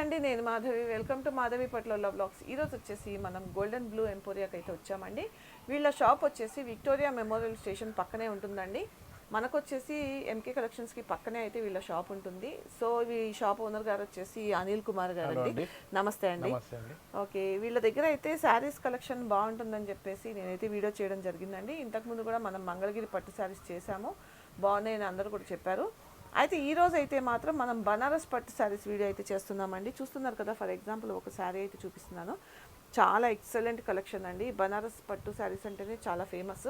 అండి నేను Madhavi. Welcome to Madhavi పట్ల బ్లాగ్స్ ఈరోజు వచ్చేసి మనం గోల్డెన్ బ్లూ ఎంపోరియాకి అయితే వచ్చామండి. వీళ్ళ షాప్ వచ్చేసి విక్టోరియా మెమోరియల్ స్టేషన్ పక్కనే ఉంటుందండి. మనకు వచ్చేసి ఎంకే కలెక్షన్స్కి పక్కనే అయితే వీళ్ళ షాప్ ఉంటుంది. సో ఈ షాప్ ఓనర్ గారు వచ్చేసి అనిల్ కుమార్ గారు. నమస్తే అండి. నమస్తే అండి. ఓకే వీళ్ళ దగ్గర అయితే శారీస్ కలెక్షన్ బాగుంటుందని చెప్పేసి నేనైతే వీడియో చేయడం జరిగిందండి. ఇంతకుముందు కూడా మనం మంగళగిరి పట్టు శారీస్ చేశాము. బాగున్నాయని అందరూ కూడా చెప్పారు. అయితే ఈ రోజు అయితే మాత్రం మనం బనారస్ పట్టు శారీస్ వీడియో అయితే చేస్తున్నామండి. చూస్తున్నారు కదా ఫర్ ఎగ్జాంపుల్ ఒక శారీ అయితే చూపిస్తున్నాను. చాలా ఎక్సలెంట్ కలెక్షన్ అండి. బనారస్ పట్టు శారీస్ అంటేనే చాలా ఫేమస్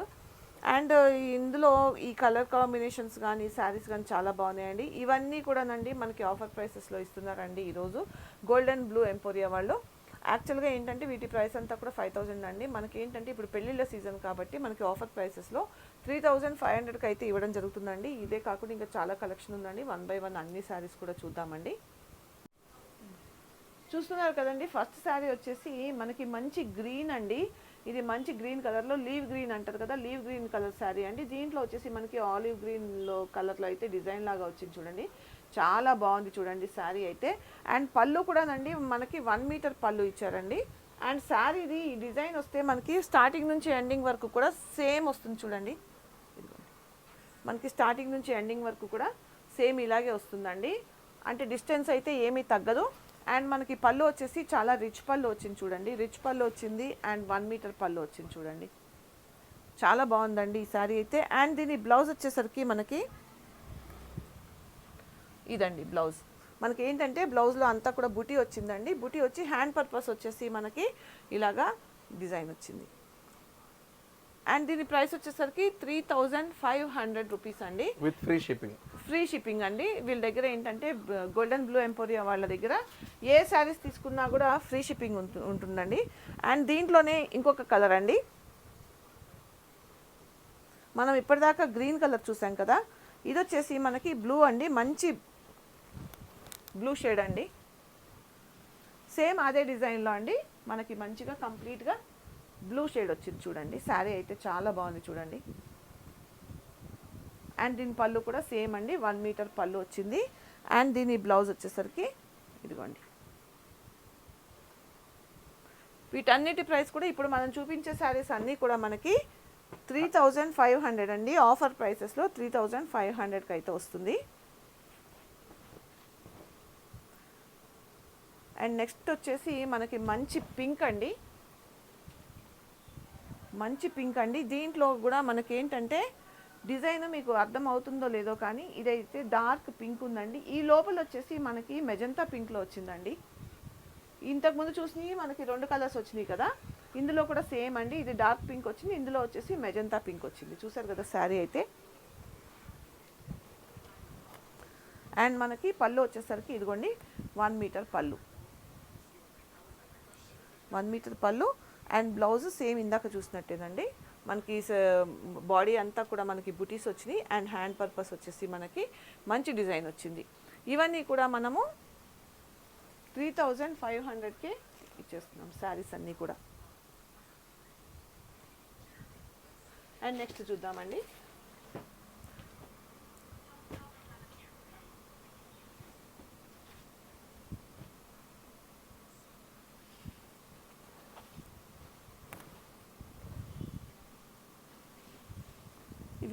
అండ్ uh, ఇందులో ఈ కలర్ కాంబినేషన్స్ కానీ శారీస్ కానీ చాలా బాగున్నాయండి. ఇవన్నీ కూడానండి మనకి ఆఫర్ ప్రైసెస్లో ఇస్తున్నారండి ఈరోజు గోల్డెన్ బ్లూ ఎంపోరియా వాళ్ళు. యాక్చువల్గా ఏంటంటే వీటి ప్రైస్ అంతా కూడా ఫైవ్ థౌజండ్ అండి. మనకి ఏంటంటే ఇప్పుడు పెళ్ళిళ్ళ సీజన్ కాబట్టి మనకి ఆఫర్ ప్రైసెస్లో త్రీ థౌజండ్ ఫైవ్ హండ్రెడ్కి అయితే ఇవ్వడం జరుగుతుందండి. ఇదే కాకుండా ఇంకా చాలా కలెక్షన్ ఉందండి. వన్ బై వన్ అన్ని శారీస్ కూడా చూద్దామండి. చూస్తున్నారు కదండి ఫస్ట్ శారీ వచ్చేసి మనకి మంచి గ్రీన్ అండి. ఇది మంచి గ్రీన్ కలర్లో లీవ్ గ్రీన్ అంటారు కదా లీవ్ గ్రీన్ కలర్ శారీ అండి. దీంట్లో వచ్చేసి మనకి ఆలివ్ గ్రీన్లో కలర్లో అయితే డిజైన్ లాగా వచ్చింది చూడండి. చాలా బాగుంది చూడండి శారీ అయితే. అండ్ పళ్ళు కూడానండి మనకి వన్ మీటర్ పళ్ళు ఇచ్చారండి. అండ్ శారీది ఈ డిజైన్ వస్తే మనకి స్టార్టింగ్ నుంచి ఎండింగ్ వరకు కూడా సేమ్ వస్తుంది చూడండి. మనకి స్టార్టింగ్ నుంచి ఎండింగ్ వరకు కూడా సేమ్ ఇలాగే వస్తుందండి. అంటే డిస్టెన్స్ అయితే ఏమీ తగ్గదు. అండ్ మనకి పళ్ళు వచ్చేసి చాలా రిచ్ పళ్ళు వచ్చింది చూడండి. రిచ్ పళ్ళు వచ్చింది అండ్ వన్ మీటర్ పళ్ళు వచ్చింది చూడండి. చాలా బాగుందండి ఈ శారీ అయితే. అండ్ దీని బ్లౌజ్ వచ్చేసరికి మనకి ఇదండి బ్లౌజ్. మనకి ఏంటంటే బ్లౌజ్లో అంతా కూడా బుటీ వచ్చిందండి. బుటీ వచ్చి హ్యాండ్ పర్పస్ వచ్చేసి మనకి ఇలాగా డిజైన్ వచ్చింది. అండ్ దీని ప్రైస్ వచ్చేసరికి three thousand five hundred rupees అండి. With free shipping. Free shipping అండి. వీళ్ళ దగ్గర ఏంటంటే గోల్డెన్ బ్లూ ఎంపోరియా వాళ్ళ దగ్గర ఏ శారీస్ తీసుకున్నా కూడా ఫ్రీ షిప్పింగ్ ఉంటు- ఉంటుందండి. అండ్ దీంట్లోనే ఇంకొక కలర్ అండి. మనం ఇప్పటిదాకా గ్రీన్ కలర్ చూసాం కదా. ఇది వచ్చేసి మనకి బ్లూ అండి. మంచి బ్లూ షేడ్ అండి. సేమ్ అదే డిజైన్లో అండి. మనకి మంచిగా కంప్లీట్గా బ్లూ షేడ్ వచ్చింది చూడండి. శారీ అయితే చాలా బాగుంది చూడండి. అండ్ దీని పళ్ళు కూడా సేమ్ అండి. వన్ మీటర్ పళ్ళు వచ్చింది. అండ్ దీని బ్లౌజ్ వచ్చేసరికి ఇదిగోండి. వీటన్నిటి ప్రైస్ కూడా ఇప్పుడు మనం చూపించే శారీస్ అన్నీ కూడా మనకి త్రీ థౌజండ్ ఫైవ్ హండ్రెడ్ అండి. ఆఫర్ ప్రైసెస్లో త్రీ థౌజండ్ ఫైవ్ హండ్రెడ్కి అయితే వస్తుంది. అండ్ నెక్స్ట్ వచ్చేసి మనకి మంచి పింక్ అండి. మంచి పింక్ అండి. దీంట్లో కూడా మనకి ఏంటంటే డిజైన్ మీకు అర్థం అవుతుందో లేదో కానీ ఇదైతే డార్క్ పింక్ ఉందండి. ఈ లోపల వచ్చేసి మనకి మెజంతా పింక్లో వచ్చిందండి. ఇంతకుముందు చూసినవి మనకి రెండు కలర్స్ వచ్చినాయి కదా. ఇందులో కూడా సేమ్ అండి. ఇది డార్క్ పింక్ వచ్చింది. ఇందులో వచ్చేసి మెజంతా పింక్ వచ్చింది. చూసారు కదా శారీ అయితే. అండ్ మనకి పళ్ళు వచ్చేసరికి ఇదిగోండి వన్ మీటర్ పళ్ళు. వన్ మీటర్ పళ్ళు అండ్ బ్లౌజ్ సేమ్ ఇందాక చూసినట్టేనండి. మనకి బాడీ అంతా కూడా మనకి బుటీస్ వచ్చినాయి అండ్ హ్యాండ్ పర్పస్ వచ్చేసి మనకి మంచి డిజైన్ వచ్చింది. ఇవన్నీ కూడా మనము త్రీ థౌజండ్ ఫైవ్ హండ్రెడ్కి ఇచ్చేస్తున్నాం శారీస్ అన్నీ కూడా. అండ్ నెక్స్ట్ చూద్దామండి.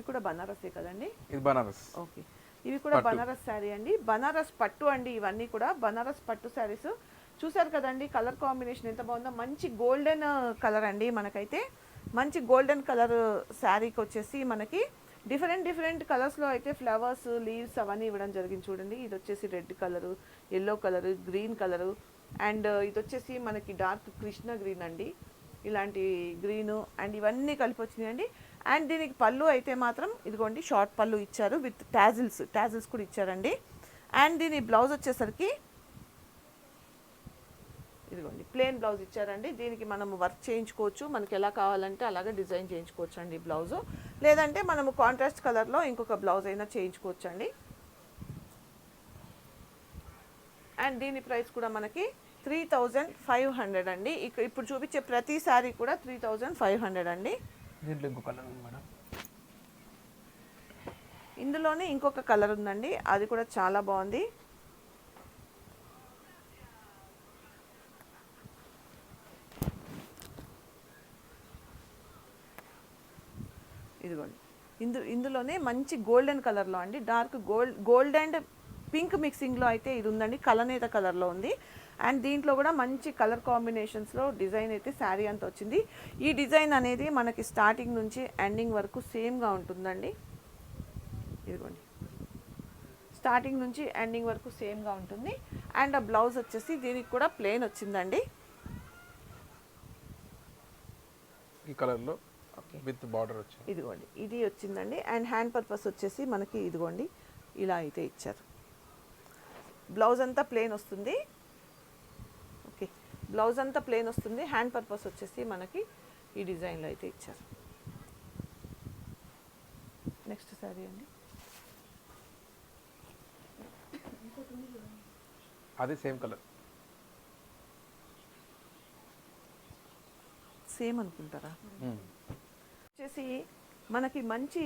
ఇవి కూడా బనారసే కదండి? ఇది బనారస్. ఓకే. ఇవి కూడా. బనారస్ శారీ అండి. బనారస్ పట్టు అండి ఇవన్నీ కూడా. బనారస్ పట్టు శారీస్. చూసారు కదండి కలర్ కాంబినేషన్ ఎంత బాగుందో. మంచి గోల్డెన్ కలర్ అండి మనకైతే. మంచి గోల్డెన్ కలర్ శారీకి వచ్చేసి మనకి డిఫరెంట్ డిఫరెంట్ కలర్స్లో అయితే ఫ్లవర్స్ లీవ్స్ అవన్నీ ఇవ్వడం జరిగింది చూడండి. ఇది వచ్చేసి red colour yellow colour green colour. And ఇది వచ్చేసి మనకి డార్క్ కృష్ణ గ్రీన్ అండి. ఇలాంటి గ్రీను అండ్ ఇవన్నీ కలిపి వచ్చినాయండి. అండ్ దీనికి పళ్ళు అయితే మాత్రం ఇదిగోండి షార్ట్ పళ్ళు ఇచ్చారు విత్ టాజిల్స్ టాజిల్స్ కూడా ఇచ్చారండి. అండ్ దీని బ్లౌజ్ వచ్చేసరికి ఇదిగోండి ప్లెయిన్ బ్లౌజ్ ఇచ్చారండి. దీనికి మనం వర్క్ చేయించుకోవచ్చు. మనకి ఎలా కావాలంటే అలాగే డిజైన్ చేయించుకోవచ్చు అండి బ్లౌజ్ లేదంటే మనము కాంట్రాస్ట్ కలర్లో ఇంకొక బ్లౌజ్ అయినా చేయించుకోవచ్చు అండి అండ్ దీని ప్రైస్ కూడా మనకి త్రీ థౌజండ్ ఫైవ్ హండ్రెడ్ అండి. ఇప్పుడు చూపించే ప్రతి శారీ కూడా త్రీ థౌజండ్ ఫైవ్ హండ్రెడ్ అండి. దీంట్లో ఇంకో కలర్ ఉంది మేడం. ఇందులోనే ఇంకొక కలర్ ఉందండి. అది కూడా చాలా బాగుంది. ఇదిగోండి. ఇందు ఇందులోనే మంచి గోల్డెన్ కలర్లో అండి. Dark gold gold and pink మిక్సింగ్లో అయితే ఇది ఉందండి. కలనేత కలర్లో ఉంది. అండ్ దీంట్లో కూడా మంచి కలర్ కాంబినేషన్స్లో డిజైన్ అయితే శారీ అంతా వచ్చింది. ఈ డిజైన్ అనేది మనకి స్టార్టింగ్ నుంచి ఎండింగ్ వరకు సేమ్గా ఉంటుందండి. ఇదిగోండి. స్టార్టింగ్ నుంచి ఎండింగ్ వరకు సేమ్గా ఉంటుంది. అండ్ ఆ బ్లౌజ్ వచ్చేసి దీనికి కూడా ప్లెయిన్ వచ్చిందండి. ఈ కలర్లో విత్ బార్డర్ వచ్చింది. ఇదిగోండి. ఇది వచ్చిందండి. అండ్ హ్యాండ్ పర్పస్ వచ్చేసి మనకి ఇదిగోండి ఇలా అయితే ఇచ్చారు. బ్లౌజ్ అంతా ప్లెయిన్ వస్తుంది. బ్లౌజ్ అంతా ప్లెయిన్ వస్తుంది. హ్యాండ్ పర్పస్ వచ్చేసి మనకి ఈ డిజైన్లో అయితే ఇచ్చారు. నెక్స్ట్ సారీ అండి. అది సేమ్ కలర్ సేమ్ అనుకుంటారా? వచ్చేసి మనకి మంచి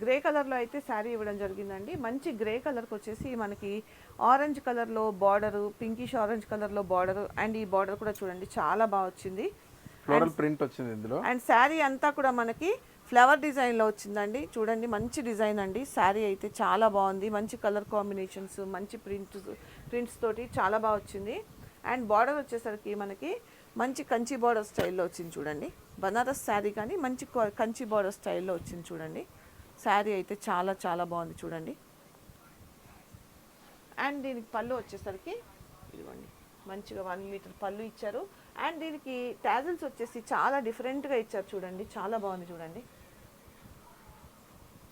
గ్రే కలర్లో అయితే శారీ ఇవ్వడం జరిగిందండి. మంచి గ్రే కలర్కి వచ్చేసి మనకి ఆరెంజ్ కలర్లో బార్డరు పింకిష్ ఆరెంజ్ కలర్లో బార్డర్ అండ్ ఈ బార్డర్ కూడా చూడండి చాలా బాగా వచ్చింది. ఫ్లోరల్ ప్రింట్ వచ్చింది ఇందులో. అండ్ శారీ అంతా కూడా మనకి ఫ్లవర్ డిజైన్లో వచ్చిందండి. చూడండి మంచి డిజైన్ అండి. శారీ అయితే చాలా బాగుంది. మంచి కలర్ కాంబినేషన్స్ మంచి ప్రింట్ ప్రింట్స్ తోటి చాలా బాగా వచ్చింది. అండ్ బార్డర్ వచ్చేసరికి మనకి మంచి కంచి బార్డర్ స్టైల్లో వచ్చింది చూడండి. బనారస్ శారీ కానీ మంచి కంచి బార్డర్ స్టైల్లో వచ్చింది చూడండి. శారీ అయితే చాలా చాలా బాగుంది చూడండి. అండ్ దీనికి పళ్ళు వచ్చేసరికి ఇదిగోండి మంచిగా వన్ మీటర్ పళ్ళు ఇచ్చారు. అండ్ దీనికి టాజిల్స్ వచ్చేసి చాలా డిఫరెంట్గా ఇచ్చారు చూడండి చాలా బాగుంది చూడండి.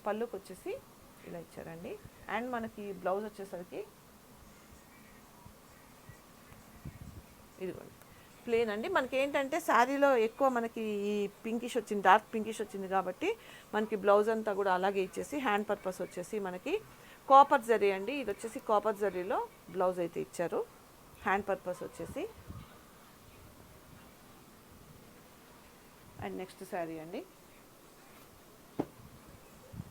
పళ్ళుకి వచ్చేసి ఇలా ఇచ్చారండి. అండ్ మనకి బ్లౌజ్ వచ్చేసరికి ఇదిగోండి. ప్లేన్ అండి. మనకి ఏంటంటే శారీలో ఎక్కువ మనకి ఈ పింకిష్ వచ్చింది డార్క్ పింకిష్ వచ్చింది కాబట్టి మనకి బ్లౌజ్ అంతా కూడా అలాగే ఇచ్చేసి హ్యాండ్ పర్పస్ వచ్చేసి మనకి కాపర్ జరీ అండి. ఇది వచ్చేసి కాపర్ జరీలో బ్లౌజ్ అయితే ఇచ్చారు. హ్యాండ్ పర్పస్ వచ్చేసి. అండ్ నెక్స్ట్ శారీ అండి.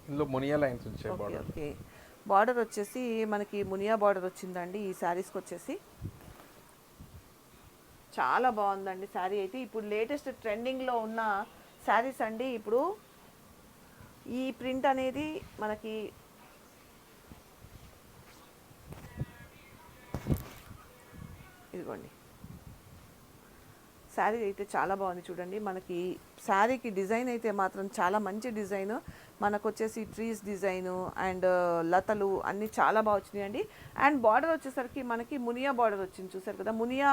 ఇందులో మునియా లైన్స్ వచ్చాయి ఓకే బార్డర్ ఓకే బార్డర్ వచ్చేసి మనకి మునియా బార్డర్ వచ్చిందండి ఈ శారీస్కి వచ్చేసి. చాలా బాగుందండి శారీ అయితే. ఇప్పుడు లేటెస్ట్ ట్రెండింగ్లో ఉన్న శారీస్ అండి. ఇప్పుడు ఈ ప్రింట్ అనేది మనకి ఇదిగోండి. శారీ అయితే చాలా బాగుంది చూడండి. మనకి శారీకి డిజైన్ అయితే మాత్రం చాలా మంచి డిజైన్. మనకు వచ్చేసి ట్రీస్ డిజైను అండ్ uh, లతలు అన్నీ చాలా బాగా వచ్చినాయండి. అండ్ బార్డర్ వచ్చేసరికి మనకి మునియా బార్డర్ వచ్చింది చూసారు కదా. మునియా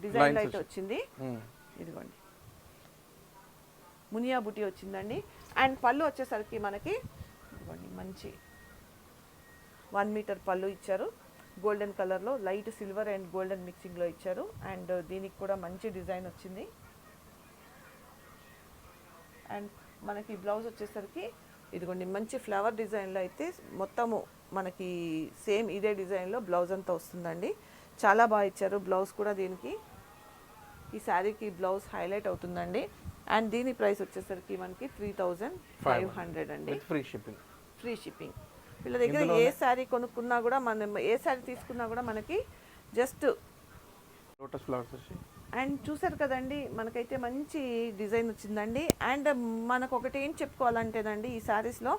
డిజైన్ వచ్చి- వచ్చింది. ఇదిగోండి. మునియా బుటీ వచ్చిందండి. అండ్ పళ్ళు వచ్చేసరికి మనకి ఇదిగోండి మంచి వన్ మీటర్ పళ్ళు ఇచ్చారు. గోల్డెన్ కలర్లో లైట్ సిల్వర్ అండ్ గోల్డెన్ మిక్సింగ్లో ఇచ్చారు. అండ్ దీనికి కూడా మంచి డిజైన్ వచ్చింది. అండ్ మనకి బ్లౌజ్ వచ్చేసరికి ఇదిగోండి మంచి ఫ్లవర్ డిజైన్లో అయితే మొత్తము మనకి సేమ్ ఇదే డిజైన్లో బ్లౌజ్ అంతా వస్తుందండి. చాలా బాగా ఇచ్చారు బ్లౌజ్ కూడా దీనికి. ఈ శారీకి బ్లౌజ్ హైలైట్ అవుతుందండి. అండ్ దీని ప్రైస్ వచ్చేసరికి మనకి త్రీ థౌజండ్ ఫైవ్ హండ్రెడ్ అండి. ఫ్రీ షిప్పింగ్ ఫ్రీ షిప్పింగ్ వీళ్ళ దగ్గర ఏ శారీ కొనుక్కున్నా కూడా మనం ఏ శారీ తీసుకున్నా కూడా మనకి జస్ట్ లోటస్ ఫ్లవర్స్ వచ్చి. అండ్ చూసారు కదండి మనకైతే మంచి డిజైన్ వచ్చిందండి. అండ్ మనకు ఒకటి ఏం చెప్పుకోవాలంటేనండి ఈ శారీస్లో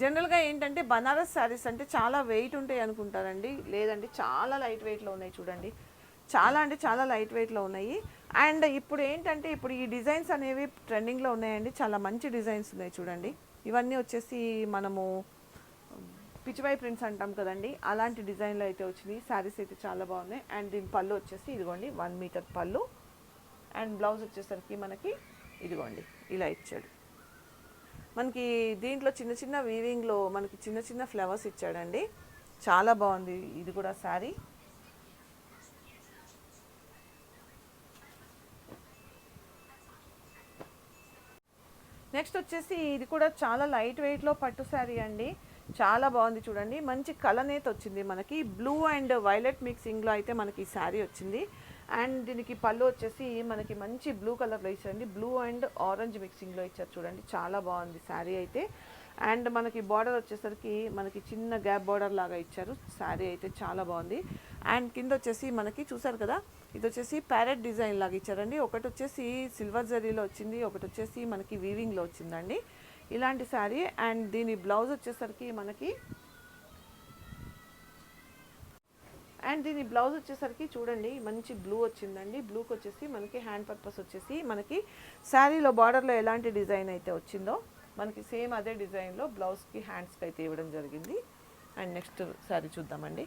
జనరల్గా ఏంటంటే బనారస్ శారీస్ అంటే చాలా వెయిట్ ఉంటాయి అనుకుంటారండి. లేదండి చాలా లైట్ వెయిట్లో ఉన్నాయి చూడండి. చాలా అంటే చాలా లైట్ వెయిట్లో ఉన్నాయి. అండ్ ఇప్పుడు ఏంటంటే ఇప్పుడు ఈ డిజైన్స్ అనేవి ట్రెండింగ్లో ఉన్నాయండి. చాలా మంచి డిజైన్స్ ఉన్నాయి చూడండి. ఇవన్నీ వచ్చేసి మనము పిచ్చివై ప్రింట్స్ అంటాం కదండి. అలాంటి డిజైన్లో అయితే వచ్చినాయి. శారీస్ అయితే చాలా బాగున్నాయి. అండ్ దీని పళ్ళు వచ్చేసి ఇదిగోండి వన్ మీటర్ పళ్ళు. అండ్ బ్లౌజ్ వచ్చేసరికి మనకి ఇదిగోండి ఇలా ఇచ్చాడు. మనకి దీంట్లో చిన్న చిన్న వీవింగ్లో మనకి చిన్న చిన్న ఫ్లవర్స్ ఇచ్చాడండి. చాలా బాగుంది ఇది కూడా శారీ. నెక్స్ట్ వచ్చేసి ఇది కూడా చాలా లైట్ వెయిట్లో పట్టు శారీ అండి. చాలా బాగుంది చూడండి. మంచి కలనేత వచ్చింది మనకి. బ్లూ అండ్ వైలెట్ మిక్సింగ్లో అయితే మనకి ఈ శారీ వచ్చింది. అండ్ దీనికి పళ్ళు వచ్చేసి మనకి మంచి బ్లూ కలర్లో ఇచ్చారండి. బ్లూ అండ్ ఆరెంజ్ మిక్సింగ్లో ఇచ్చారు చూడండి. చాలా బాగుంది శారీ అయితే. అండ్ మనకి బార్డర్ వచ్చేసరికి మనకి చిన్న గ్యాప్ బార్డర్ లాగా ఇచ్చారు. శారీ అయితే చాలా బాగుంది. అండ్ కింద వచ్చేసి మనకి చూసారు కదా ఇది వచ్చేసి ప్యారెట్ డిజైన్ లాగా ఇచ్చారండి. ఒకటి వచ్చేసి సిల్వర్ జరీలో వచ్చింది ఒకటి వచ్చేసి మనకి వీవింగ్లో వచ్చిందండి. ఇలాంటి శారీ అండ్ దీని బ్లౌజ్ వచ్చేసరికి మనకి అండ్ దీని బ్లౌజ్ వచ్చేసరికి చూడండి మంచి బ్లూ వచ్చిందండి. బ్లూకి వచ్చేసి మనకి హ్యాండ్ పర్పస్ వచ్చేసి మనకి శారీలో బార్డర్లో ఎలాంటి డిజైన్ అయితే వచ్చిందో మనకి సేమ్ అదే డిజైన్లో బ్లౌజ్కి హ్యాండ్స్కి అయితే ఇవ్వడం జరిగింది. అండ్ నెక్స్ట్ శారీ చూద్దామండి.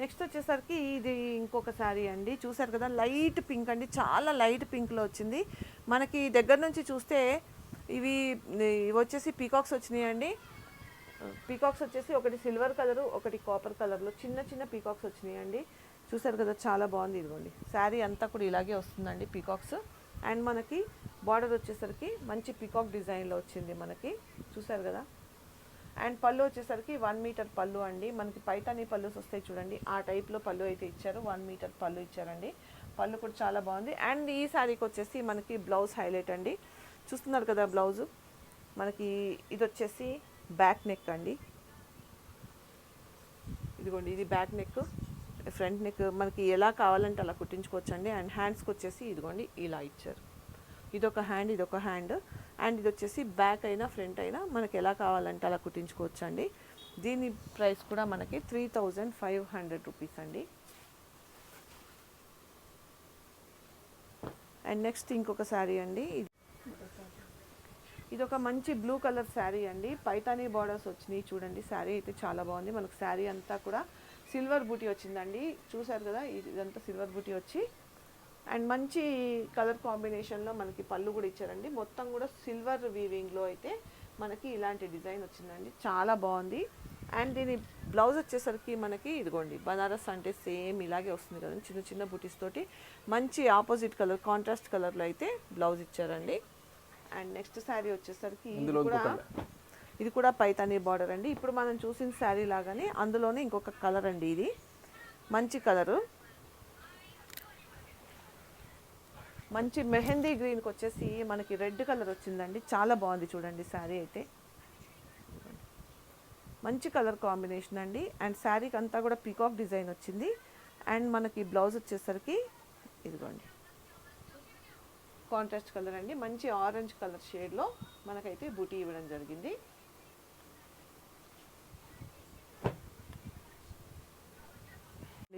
నెక్స్ట్ వచ్చేసరికి ఇది ఇంకొక శారీ అండి. చూసారు కదా లైట్ పింక్ అండి. చాలా లైట్ పింక్లో వచ్చింది. మనకి దగ్గర నుంచి చూస్తే ఇవి ఇవి వచ్చేసి పీకాక్స్ వచ్చినాయి అండి పీకాక్స్ వచ్చేసి ఒకటి సిల్వర్ కలరు ఒకటి కాపర్ కలర్లో చిన్న చిన్న పీకాక్స్ వచ్చినాయి అండి చూసారు కదా చాలా బాగుంది ఇదిగోండి. శారీ అంతా కూడా ఇలాగే వస్తుందండి పీకాక్స్. అండ్ మనకి బార్డర్ వచ్చేసరికి మంచి పీకాక్ డిజైన్లో వచ్చింది మనకి. చూసారు కదా? అండ్ పళ్ళు వచ్చేసరికి వన్ మీటర్ పళ్ళు అండి. మనకి పైతాని పళ్ళు వస్తాయి చూడండి. ఆ టైప్లో పళ్ళు అయితే ఇచ్చారు. వన్ మీటర్ పళ్ళు ఇచ్చారండి. పళ్ళు కూడా చాలా బాగుంది. అండ్ ఈ శారీకి వచ్చేసి మనకి బ్లౌజ్ హైలైట్ అండి. చూస్తున్నారు కదా బ్లౌజు? మనకి ఇది వచ్చేసి బ్యాక్ నెక్ అండి. ఇదిగోండి ఇది బ్యాక్ నెక్ ఫ్రంట్ నెక్. మనకి ఎలా కావాలంటే అలా కుట్టించుకోవచ్చు అండి అండ్ హ్యాండ్స్కి వచ్చేసి ఇదిగోండి ఇలా ఇచ్చారు. ఇదొక హ్యాండ్ ఇదొక హ్యాండ్. అండ్ ఇది వచ్చేసి బ్యాక్ అయినా ఫ్రంట్ అయినా మనకి ఎలా కావాలంటే అలా కుట్టించుకోవచ్చు అండి దీని ప్రైస్ కూడా మనకి three thousand five hundred rupees అండి. అండ్ నెక్స్ట్ ఇంకొక శారీ అండి. ఇది ఇది ఒక మంచి బ్లూ కలర్ శారీ అండి. పైతానీ బార్డర్స్ వచ్చినాయి చూడండి. శారీ అయితే చాలా బాగుంది. మనకు శారీ అంతా కూడా సిల్వర్ బూటీ వచ్చిందండి. చూసారు కదా ఇది- ఇదంతా సిల్వర్ బూటీ వచ్చి. అండ్ మంచి కలర్ కాంబినేషన్లో మనకి పళ్ళు కూడా ఇచ్చారండి. మొత్తం కూడా సిల్వర్ వీవింగ్లో అయితే మనకి ఇలాంటి డిజైన్ వచ్చిందండి. చాలా బాగుంది. అండ్ దీని బ్లౌజ్ వచ్చేసరికి మనకి ఇదిగోండి బనారస్ అంటే సేమ్ ఇలాగే వస్తుంది కదండి. చిన్న చిన్న బుటీస్ తోటి మంచి ఆపోజిట్ కలర్ కాంట్రాస్ట్ కలర్లో అయితే బ్లౌజ్ ఇచ్చారండి. అండ్ నెక్స్ట్ శారీ వచ్చేసరికి ఇది కూడా ఇది కూడా పైతానీ బార్డర్ అండి. ఇప్పుడు మనం చూసిన శారీ లాగానే అందులోనే ఇంకొక కలర్ అండి ఇది. మంచి కలరు మంచి మెహందీ గ్రీన్కి వచ్చేసి మనకి రెడ్ కలర్ వచ్చిందండి. చాలా బాగుంది చూడండి శారీ అయితే. మంచి కలర్ కాంబినేషన్ అండి. అండ్ శారీకి అంతా కూడా పీకాక్ డిజైన్ వచ్చింది. అండ్ మనకి బ్లౌజ్ వచ్చేసరికి ఇదిగోండి. కాంట్రాస్ట్ కలర్ అండి. మంచి ఆరెంజ్ కలర్ షేడ్లో మనకైతే బూటీ ఇవ్వడం జరిగింది.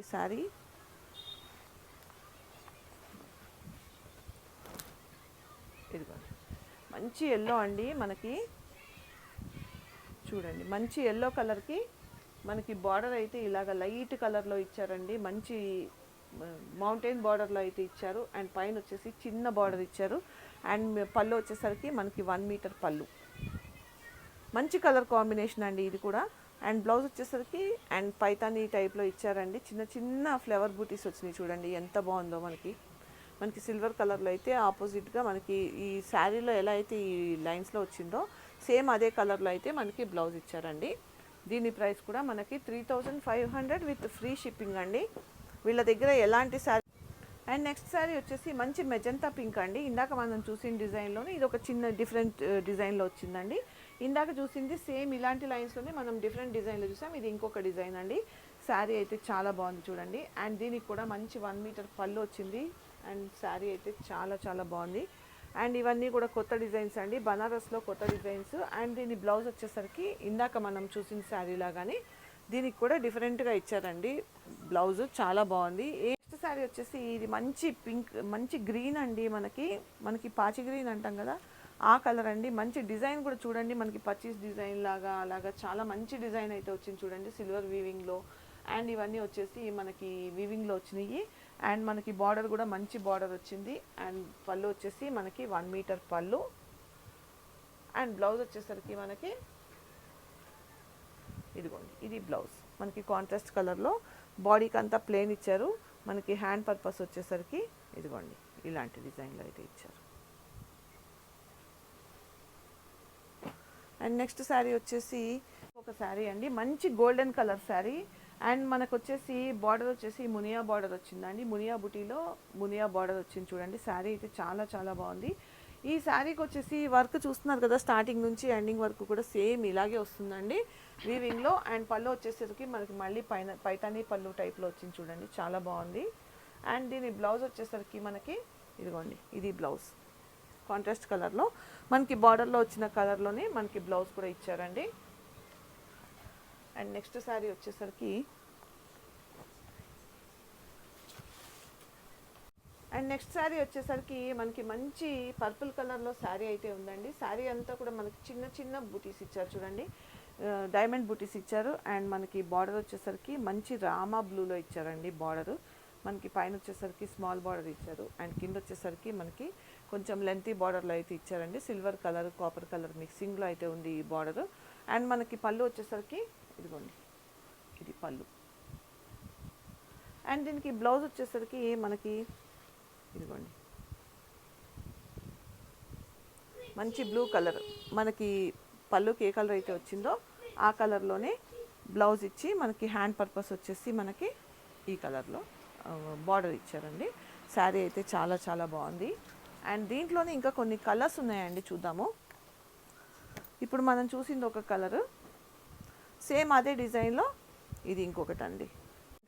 ఈ మంచి ఎల్లో అండి మనకి. చూడండి మంచి ఎల్లో కలర్కి మనకి బార్డర్ అయితే ఇలాగ లైట్ కలర్లో ఇచ్చారండి. మంచి మౌంటైన్ బార్డర్లో అయితే ఇచ్చారు. అండ్ పైన వచ్చేసి చిన్న బార్డర్ ఇచ్చారు. అండ్ పళ్ళు వచ్చేసరికి మనకి వన్ మీటర్ పళ్ళు. మంచి కలర్ కాంబినేషన్ అండి ఇది కూడా. అండ్ బ్లౌజ్ వచ్చేసరికి అండ్ పైతానీ టైప్లో ఇచ్చారండి. చిన్న చిన్న ఫ్లవర్ బూటీస్ వచ్చినాయి చూడండి ఎంత బాగుందో మనకి. మనకి సిల్వర్ కలర్లో అయితే ఆపోజిట్గా మనకి ఈ శారీలో ఎలా అయితే ఈ లైన్స్లో వచ్చిందో సేమ్ అదే కలర్లో అయితే మనకి బ్లౌజ్ ఇచ్చారండి. దీని ప్రైస్ కూడా మనకి three thousand five hundred with free shipping అండి. వీళ్ళ దగ్గర ఎలాంటి శారీ అండ్ నెక్స్ట్ శారీ వచ్చేసి మంచి మెజంతా పింక్ అండి. ఇందాక మనం చూసిన డిజైన్లోనే ఇది ఒక చిన్న డిఫరెంట్ డిజైన్లో వచ్చిందండి. ఇందాక చూసింది సేమ్ ఇలాంటి లైన్స్లోనే మనం డిఫరెంట్ డిజైన్లో చూసాం. ఇది ఇంకొక డిజైన్ అండి. శారీ అయితే చాలా బాగుంది చూడండి. అండ్ దీనికి కూడా మంచి వన్ మీటర్ పళ్ళు వచ్చింది. అండ్ శారీ అయితే చాలా చాలా బాగుంది. అండ్ ఇవన్నీ కూడా కొత్త డిజైన్స్ అండి. బనారస్లో కొత్త డిజైన్స్. అండ్ దీని బ్లౌజ్ వచ్చేసరికి ఇందాక మనం చూసిన శారీ లాగానే దీనికి కూడా డిఫరెంట్గా ఇచ్చారండి. బ్లౌజ్ చాలా బాగుంది. నెక్స్ట్ శారీ వచ్చేసి ఇది మంచి పింక్ మంచి గ్రీన్ అండి మనకి. మనకి పాచి గ్రీన్ అంటాం కదా. ఆ కలర్ అండి. మంచి డిజైన్ కూడా చూడండి. మనకి పచ్చీస్ డిజైన్ లాగా అలాగా చాలా మంచి డిజైన్ అయితే వచ్చింది చూడండి సిల్వర్ వీవింగ్లో అండ్ ఇవన్నీ వచ్చేసి మనకి వీవింగ్లో వచ్చినాయి. అండ్ మనకి బార్డర్ కూడా మంచి బార్డర్ వచ్చింది. అండ్ పళ్ళు వచ్చేసి మనకి వన్ మీటర్ పళ్ళు. అండ్ బ్లౌజ్ వచ్చేసరికి మనకి ఇదిగోండి ఇది బ్లౌజ్ మనకి కాంట్రాస్ట్ కలర్లో బాడీకి అంతా ప్లేన్ ఇచ్చారు. మనకి హ్యాండ్ పర్పస్ వచ్చేసరికి ఇదిగోండి ఇలాంటి డిజైన్లో అయితే ఇచ్చారు. అండ్ నెక్స్ట్ శారీ వచ్చేసి ఒక శారీ అండి. మంచి గోల్డెన్ కలర్ శారీ అండ్ మనకు వచ్చేసి బార్డర్ వచ్చేసి మునియా బార్డర్ వచ్చిందండి. మునియా బుటీలో మునియా బార్డర్ వచ్చింది చూడండి. శారీ అయితే చాలా చాలా బాగుంది. ఈ శారీకి వచ్చేసి వర్క్ చూస్తున్నారు కదా స్టార్టింగ్ నుంచి ఎండింగ్ వరకు కూడా సేమ్ ఇలాగే వస్తుందండి. వీవింగ్లో అండ్ పళ్ళు వచ్చేసరికి మనకి మళ్ళీ పైన పైతానీ పళ్ళు టైప్లో వచ్చింది చూడండి చాలా బాగుంది. అండ్ దీని బ్లౌజ్ వచ్చేసరికి మనకి ఇదిగోండి ఇది బ్లౌజ్ కాంట్రాస్ట్ కలర్లో మనకి బార్డర్లో వచ్చిన కలర్లోనే మనకి బ్లౌజ్ కూడా ఇచ్చారండి. అండ్ నెక్స్ట్ శారీ వచ్చేసరికి అండ్ నెక్స్ట్ శారీ వచ్చేసరికి మనకి మంచి పర్పుల్ కలర్లో శారీ అయితే ఉందండి. శారీ అంతా కూడా మనకి చిన్న చిన్న బూటీస్ ఇచ్చారు చూడండి. డైమండ్ బూటీస్ ఇచ్చారు. అండ్ మనకి బార్డర్ వచ్చేసరికి మంచి రామా బ్లూలో ఇచ్చారండి బార్డర్ మనకి పైన వచ్చేసరికి స్మాల్ బార్డర్ ఇచ్చారు. అండ్ కింద వచ్చేసరికి మనకి కొంచెం లెంతీ బార్డర్లో అయితే ఇచ్చారండి. సిల్వర్ కలర్ కాపర్ కలర్ మిక్సింగ్లో అయితే ఉంది ఈ బార్డర్ అండ్ మనకి పళ్ళు వచ్చేసరికి ఇదిగోండి. ఇది పళ్ళు. అండ్ దీనికి బ్లౌజ్ వచ్చేసరికి మనకి ఇదిగోండి. మంచి బ్లూ కలర్. మనకి పళ్ళుకి ఏ కలర్ అయితే వచ్చిందో ఆ కలర్లోనే బ్లౌజ్ ఇచ్చి మనకి హ్యాండ్ పర్పస్ వచ్చేసి మనకి ఈ కలర్లో బార్డర్ ఇచ్చారండి. శారీ అయితే చాలా చాలా బాగుంది. అండ్ దీంట్లోనే ఇంకా కొన్ని కలర్స్ ఉన్నాయండి చూద్దాము. ఇప్పుడు మనం చూసింది ఒక కలరు. సేమ్ అదే డిజైన్లో ఇది ఇంకొకటి అండి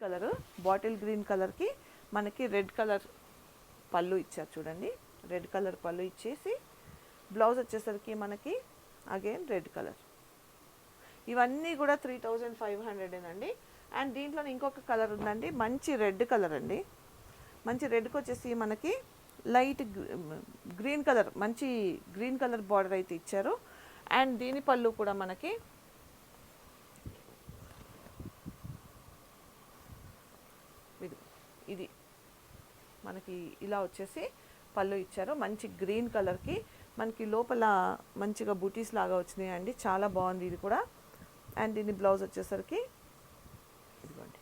కలరు బాటిల్ గ్రీన్ కలర్కి మనకి రెడ్ కలర్ పళ్ళు ఇచ్చారు చూడండి. రెడ్ కలర్ పళ్ళు ఇచ్చేసి బ్లౌజ్ వచ్చేసరికి మనకి అగైన్ రెడ్ కలర్. ఇవన్నీ కూడా త్రీ థౌజండ్ ఫైవ్ హండ్రెడేనండి అండ్ దీంట్లో ఇంకొక కలర్ ఉందండి. మంచి రెడ్ కలర్ అండి. మంచి రెడ్కి వచ్చేసి మనకి లైట్ గ్రీన్ కలర్ మంచి గ్రీన్ కలర్ బార్డర్ అయితే ఇచ్చారు. అండ్ దీని పళ్ళు కూడా మనకి ఇది ఇది. మనకి ఇలా వచ్చేసి పళ్ళు ఇచ్చారు. మంచి గ్రీన్ కలర్కి. మనకి లోపల మంచిగా బూటీస్ లాగా వచ్చినాయి అండి చాలా బాగుంది ఇది కూడా. అండ్ దీని బ్లౌజ్ వచ్చేసరికి ఇదిగోండి.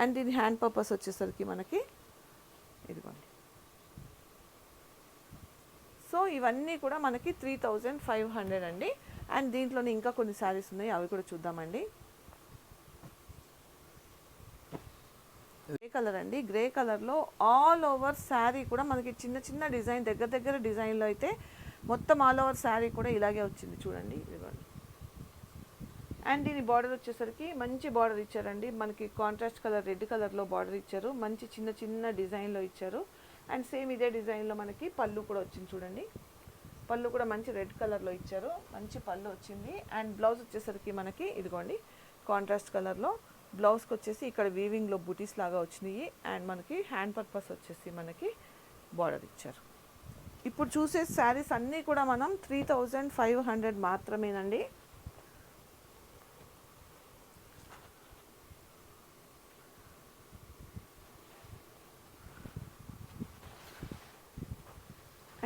అండ్ దీని హ్యాండ్ పర్పస్ వచ్చేసరికి మనకి ఇదిగోండి. సో ఇవన్నీ కూడా మనకి త్రీ థౌజండ్ ఫైవ్ హండ్రెడ్ అండి. అండ్ దీంట్లోనే ఇంకా కొన్ని శారీస్ ఉన్నాయి. అవి కూడా చూద్దామండి. కలర్ అండి. గ్రే కలర్లో ఆల్ ఓవర్ శారీ కూడా మనకి చిన్న చిన్న డిజైన్ దగ్గర దగ్గర డిజైన్లో అయితే మొత్తం ఆల్ ఓవర్ శారీ కూడా ఇలాగే వచ్చింది చూడండి. ఇదిగోండి. అండ్ దీని బార్డర్ వచ్చేసరికి మంచి బార్డర్ ఇచ్చారండి. మనకి కాంట్రాస్ట్ కలర్ రెడ్ కలర్లో బార్డర్ ఇచ్చారు. మంచి చిన్న చిన్న డిజైన్లో ఇచ్చారు. అండ్ సేమ్ ఇదే డిజైన్లో మనకి పళ్ళు కూడా వచ్చింది చూడండి. పళ్ళు కూడా మంచి రెడ్ కలర్లో ఇచ్చారు. మంచి పళ్ళు వచ్చింది. అండ్ బ్లౌజ్ వచ్చేసరికి మనకి ఇదిగోండి కాంట్రాస్ట్ కలర్లో బ్లౌజ్కి వచ్చేసి ఇక్కడ వీవింగ్లో బుటీస్ లాగా వచ్చినాయి. అండ్ మనకి హ్యాండ్ పర్పస్ వచ్చేసి మనకి బార్డర్ ఇచ్చారు. ఇప్పుడు చూసే శారీస్ అన్నీ కూడా మనం త్రీ థౌజండ్ ఫైవ్ హండ్రెడ్ మాత్రమేనండి.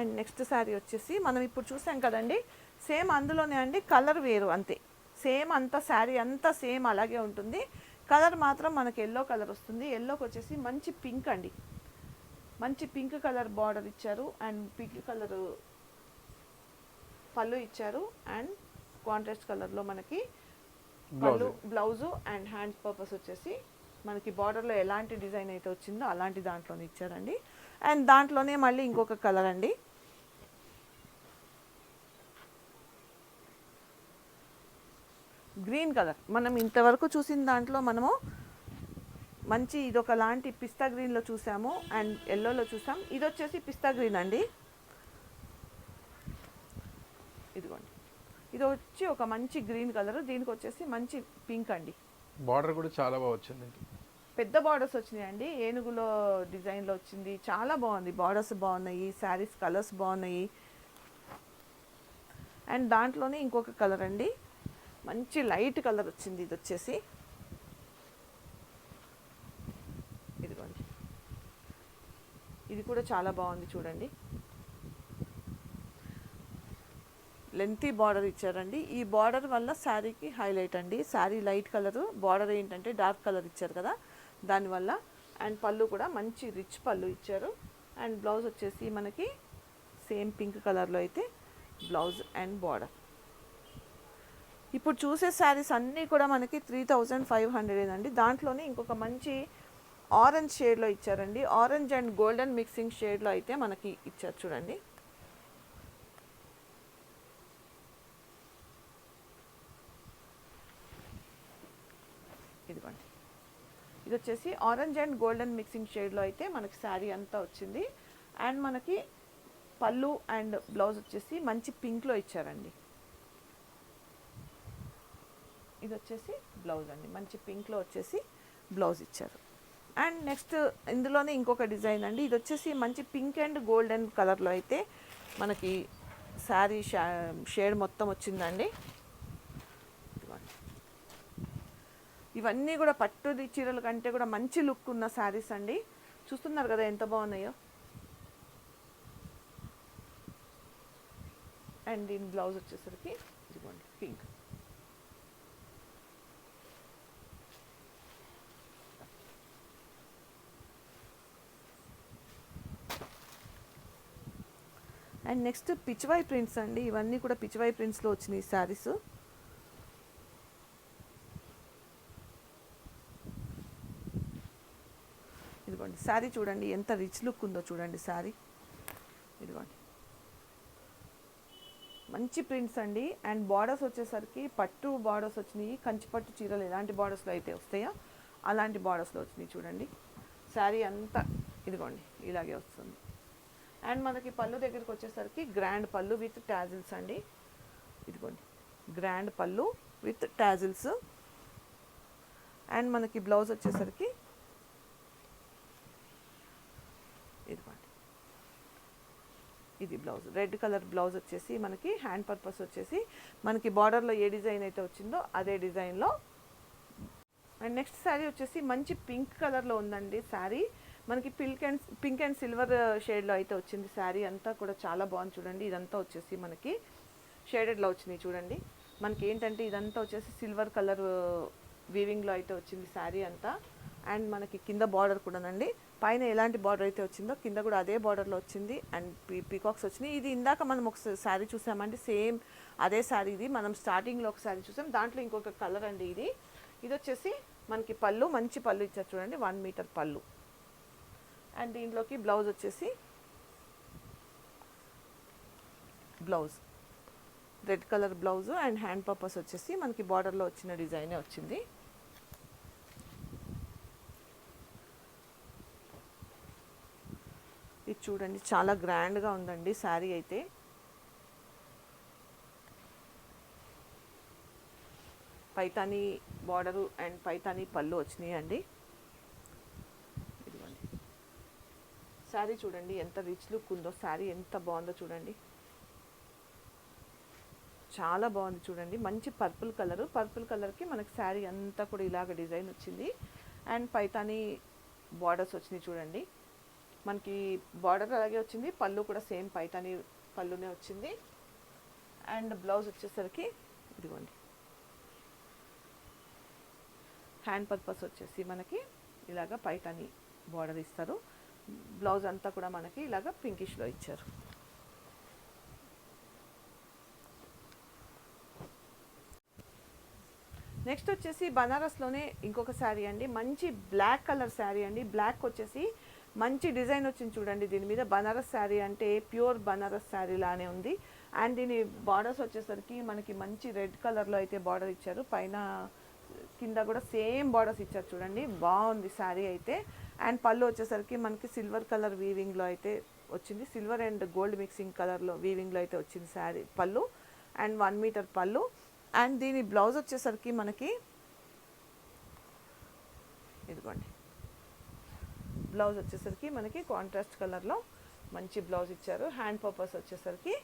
అండ్ నెక్స్ట్ శారీ వచ్చేసి మనం ఇప్పుడు చూసాం కదండి. సేమ్ అందులోనే అండి కలర్ వేరు అంతే. సేమ్ అంతా శారీ అంతా సేమ్ అలాగే ఉంటుంది. కలర్ మాత్రం మనకి ఎల్లో కలర్ వస్తుంది. ఎల్లోకి వచ్చేసి మంచి పింక్ అండి. మంచి పింక్ కలర్ బార్డర్ ఇచ్చారు. అండ్ పింక్ కలర్ పళ్ళు ఇచ్చారు. అండ్ కాంట్రాస్ట్ కలర్లో మనకి పళ్ళు బ్లౌజు అండ్ హ్యాండ్ పర్పస్ వచ్చేసి మనకి బార్డర్లో ఎలాంటి డిజైన్ అయితే వచ్చిందో అలాంటి దాంట్లోనే ఇచ్చారండి. అండ్ దాంట్లోనే మళ్ళీ ఇంకొక కలర్ అండి. Green colour. మనం ఇంతవరకు చూసిన దాంట్లో మనము మంచి ఇదొక లాంటి పిస్తా గ్రీన్లో చూసాము అండ్ ఎల్లోలో చూసాం. ఇది వచ్చేసి పిస్తా గ్రీన్ అండి. ఇదిగోండి. ఇది వచ్చి ఒక మంచి గ్రీన్ కలర్. దీనికి వచ్చేసి మంచి పింక్ అండి. బార్డర్ కూడా చాలా బాగా వచ్చిందండి. పెద్ద బార్డర్స్ వచ్చినాయండి. ఏనుగులో డిజైన్లో వచ్చింది. చాలా బాగుంది. బార్డర్స్ బాగున్నాయి. శారీస్ కలర్స్ బాగున్నాయి. అండ్ దాంట్లోనే ఇంకొక కలర్ అండి. మంచి లైట్ కలర్ వచ్చింది ఇది వచ్చేసి. ఇదిగోండి. ఇది కూడా చాలా బాగుంది చూడండి. లెంతీ బార్డర్ ఇచ్చారండి. ఈ బార్డర్ వల్ల శారీకి హైలైట్ అండి. శారీ లైట్ కలరు బార్డర్ ఏంటంటే డార్క్ కలర్ ఇచ్చారు కదా. దానివల్ల అండ్ పళ్ళు కూడా మంచి రిచ్ పళ్ళు ఇచ్చారు. అండ్ బ్లౌజ్ వచ్చేసి మనకి సేమ్ పింక్ కలర్లో అయితే బ్లౌజ్ అండ్ బార్డర్ ఇప్పుడు చూసే శారీస్ అన్నీ కూడా మనకి త్రీ థౌజండ్ ఫైవ్ హండ్రెడ్ అండి. దాంట్లోనే ఇంకొక మంచి ఆరెంజ్ షేడ్లో ఇచ్చారండి. ఆరెంజ్ అండ్ గోల్డెన్ మిక్సింగ్ షేడ్లో అయితే మనకి ఇచ్చారు చూడండి. ఇదిగోండి. ఇది వచ్చేసి ఆరెంజ్ అండ్ గోల్డెన్ మిక్సింగ్ షేడ్లో అయితే మనకి శారీ అంతా వచ్చింది. అండ్ మనకి పళ్ళు అండ్ బ్లౌజ్ వచ్చేసి మంచి పింక్లో ఇచ్చారండి. ఇది వచ్చేసి బ్లౌజ్ అండి. మంచి పింక్లో వచ్చేసి బ్లౌజ్ ఇచ్చారు. అండ్ నెక్స్ట్ ఇందులోనే ఇంకొక డిజైన్ అండి. ఇది వచ్చేసి మంచి పింక్ అండ్ గోల్డెన్ కలర్లో అయితే మనకి శారీ షేడ్ మొత్తం వచ్చిందండి. ఇదిగోండి. ఇవన్నీ కూడా పట్టుది చీరల కంటే కూడా మంచి లుక్ ఉన్న శారీస్ అండి. చూస్తున్నారు కదా ఎంత బాగున్నాయో. అండ్ దీని బ్లౌజ్ వచ్చేసరికి ఇదిగోండి pink. And next Pichwai prints అండి. ఇవన్నీ కూడా పిచ్వాయ్ ప్రింట్స్లో వచ్చినాయి శారీస్. ఇదిగోండి శారీ చూడండి. ఎంత రిచ్ లుక్ ఉందో చూడండి శారీ. ఇదిగోండి. మంచి ప్రింట్స్ అండి. అండ్ బార్డర్స్ వచ్చేసరికి పట్టు బార్డర్స్ వచ్చినాయి. కంచి పట్టు చీరలు ఎలాంటి బార్డర్స్లో అయితే వస్తాయో? అలాంటి బార్డర్స్లో వచ్చినాయి చూడండి. శారీ అంతా ఇదిగోండి ఇలాగే వస్తుంది. అండ్ మనకి పళ్ళు దగ్గరికి వచ్చేసరికి గ్రాండ్ పళ్ళు విత్ టాజిల్స్ అండి. ఇదిగోండి. గ్రాండ్ పళ్ళు విత్ టాజిల్స్ అండ్ మనకి బ్లౌజ్ వచ్చేసరికి ఇదిగోండి. ఇది బ్లౌజ్ రెడ్ కలర్ బ్లౌజ్ వచ్చేసి మనకి హ్యాండ్ పర్పస్ వచ్చేసి మనకి బార్డర్లో ఏ డిజైన్ అయితే వచ్చిందో అదే డిజైన్లో అండ్ నెక్స్ట్ శారీ వచ్చేసి మంచి పింక్ కలర్లో ఉందండి. శారీ మనకి pink and pink and silver షేడ్లో అయితే వచ్చింది శారీ అంతా కూడా చాలా బాగుంది చూడండి. ఇదంతా వచ్చేసి మనకి షేడెడ్లో వచ్చింది చూడండి. మనకి ఏంటంటే ఇదంతా వచ్చేసి సిల్వర్ కలర్ వీవింగ్లో అయితే వచ్చింది శారీ అంతా. అండ్ మనకి కింద బార్డర్ కూడానండి పైన ఎలాంటి బార్డర్ అయితే వచ్చిందో కింద కూడా అదే బార్డర్లో వచ్చింది. అండ్ పీ పీకాక్స్ వచ్చినాయి. ఇది ఇందాక మనం ఒక శారీ చూసామండి. సేమ్ అదే శారీ ఇది. మనం స్టార్టింగ్లో ఒక శారీ చూసాం. దాంట్లో ఇంకొక కలర్ అండి ఇది. ఇది వచ్చేసి మనకి పళ్ళు మంచి పళ్ళు ఇచ్చారు చూడండి. వన్ మీటర్ పళ్ళు. అండ్ దీంట్లోకి బ్లౌజ్ వచ్చేసి blouse. Red colour blouse and hand purpose వచ్చేసి మనకి బార్డర్లో వచ్చిన డిజైనే వచ్చింది. ఇది చూడండి చాలా గ్రాండ్గా ఉందండి శారీ అయితే. పైతాని బార్డరు అండ్ పైతాని పళ్ళు వచ్చినాయి అండి ఇదిగోండి శారీ చూడండి ఎంత రిచ్ లుక్ ఉందో శారీ ఎంత బాగుందో చూడండి. చాలా బాగుంది చూడండి మంచి పర్పుల్ కలర్ పర్పుల్ కలర్కి మనకి శారీ అంతా కూడా ఇలాగ డిజైన్ వచ్చింది. అండ్ పైతాని బార్డర్స్ వచ్చినాయి చూడండి. మనకి బార్డర్ అలాగే వచ్చింది పళ్ళు కూడా సేమ్ పైతాని పళ్ళునే వచ్చింది. అండ్ బ్లౌజ్ వచ్చేసరికి ఇదిగోండి. హ్యాండ్ పర్పస్ వచ్చేసి మనకి ఇలాగ పైతాని బార్డర్ ఇస్తారు. బ్లౌజ్ అంతా కూడా మనకి ఇలాగ పింకిష్లో ఇచ్చారు. నెక్స్ట్ వచ్చేసి బనారస్లోనే ఇంకొక శారీ అండి. మంచి బ్లాక్ కలర్ శారీ అండి. బ్లాక్ వచ్చేసి మంచి డిజైన్ వచ్చింది చూడండి. దీని మీద బనారస్ శారీ అంటే ప్యూర్ బనారస్ శారీ లానే ఉంది. అండ్ దీని బార్డర్స్ వచ్చేసరికి మనకి మంచి రెడ్ కలర్లో అయితే బార్డర్ ఇచ్చారు. పైన కింద కూడా సేమ్ బార్డర్స్ ఇచ్చారు చూడండి. బాగుంది శారీ అయితే. అండ్ పళ్ళు వచ్చేసరికి మనకి సిల్వర్ కలర్ వీవింగ్లో అయితే వచ్చింది. సిల్వర్ అండ్ గోల్డ్ మిక్సింగ్ కలర్లో వీవింగ్లో అయితే వచ్చింది శారీ పళ్ళు అండ్ వన్ మీటర్ పళ్ళు. అండ్ దీని బ్లౌజ్ వచ్చేసరికి మనకి ఇదిగోండి. బ్లౌజ్ వచ్చేసరికి మనకి కాంట్రాస్ట్ కలర్లో మంచి బ్లౌజ్ ఇచ్చారు. హ్యాండ్ పర్పస్ వచ్చేసరికి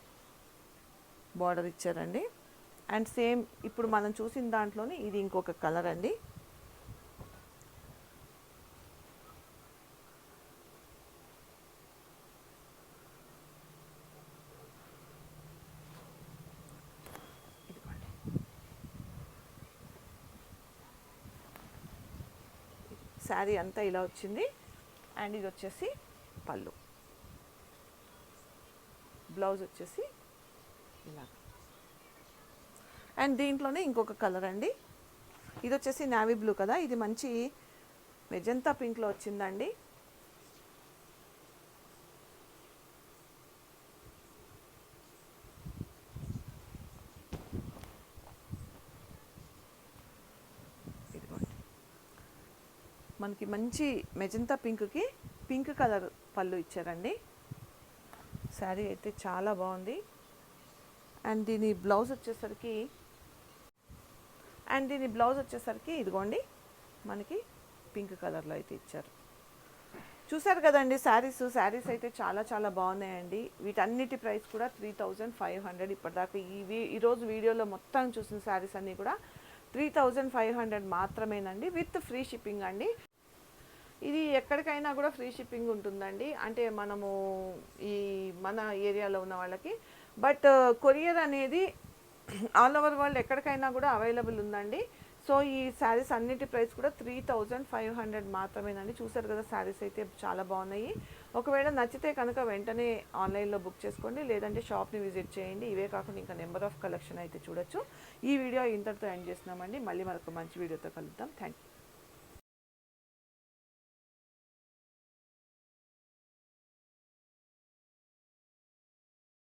బార్డర్ ఇచ్చారండి. అండ్ సేమ్ ఇప్పుడు మనం చూసిన దాంట్లోనే ఇది ఇంకొక కలర్ అండి. శారీ అంతా ఇలా వచ్చింది. అండ్ ఇది వచ్చేసి పళ్ళు. బ్లౌజ్ వచ్చేసి ఇలా. అండ్ దీంట్లోనే ఇంకొక కలర్ అండి. ఇది వచ్చేసి నావీ బ్లూ కదా? ఇది మంచి మెజంతా పింక్లో వచ్చిందండి ఇదిగోండి మనకి మంచి మెజంతా పింక్కి పింక్ కలర్ పళ్ళు ఇచ్చారండి. శారీ అయితే చాలా బాగుంది. అండ్ దీని బ్లౌజ్ వచ్చేసరికి అండ్ దీని బ్లౌజ్ వచ్చేసరికి ఇదిగోండి మనకి పింక్ కలర్లో అయితే ఇచ్చారు. చూసారు కదండి శారీస్ శారీస్ అయితే చాలా చాలా బాగున్నాయండి. వీటన్నిటి ప్రైస్ కూడా త్రీ థౌజండ్ ఫైవ్ హండ్రెడ్ ఇప్పటిదాకా. ఈ ఈరోజు వీడియోలో మొత్తం చూసిన శారీస్ అన్నీ కూడా త్రీ థౌజండ్ ఫైవ్ హండ్రెడ్ మాత్రమేనండి విత్ ఫ్రీ షిప్పింగ్ అండి. ఇది ఎక్కడికైనా కూడా ఫ్రీ షిప్పింగ్ ఉంటుందండి. అంటే మనము ఈ మన ఏరియాలో ఉన్న వాళ్ళకి. బట్ కొరియర్ అనేది ఆల్ ఓవర్ వరల్డ్ ఎక్కడికైనా కూడా అవైలబుల్ ఉందండి. సో ఈ శారీస్ అన్నిటి ప్రైస్ కూడా త్రీ థౌజండ్ ఫైవ్ హండ్రెడ్ మాత్రమేనండి. చూసారు కదా శారీస్ అయితే చాలా బాగున్నాయి. ఒకవేళ నచ్చితే కనుక వెంటనే ఆన్లైన్లో బుక్ చేసుకోండి. లేదంటే షాప్ని విజిట్ చేయండి. ఇవే కాకుండా ఇంకా నెంబర్ ఆఫ్ కలెక్షన్ అయితే చూడొచ్చు. ఈ వీడియో ఇంతటితో ఎండ్ చేస్తున్నామండి. మళ్ళీ మరొక మంచి వీడియోతో కలుద్దాం. Thank you.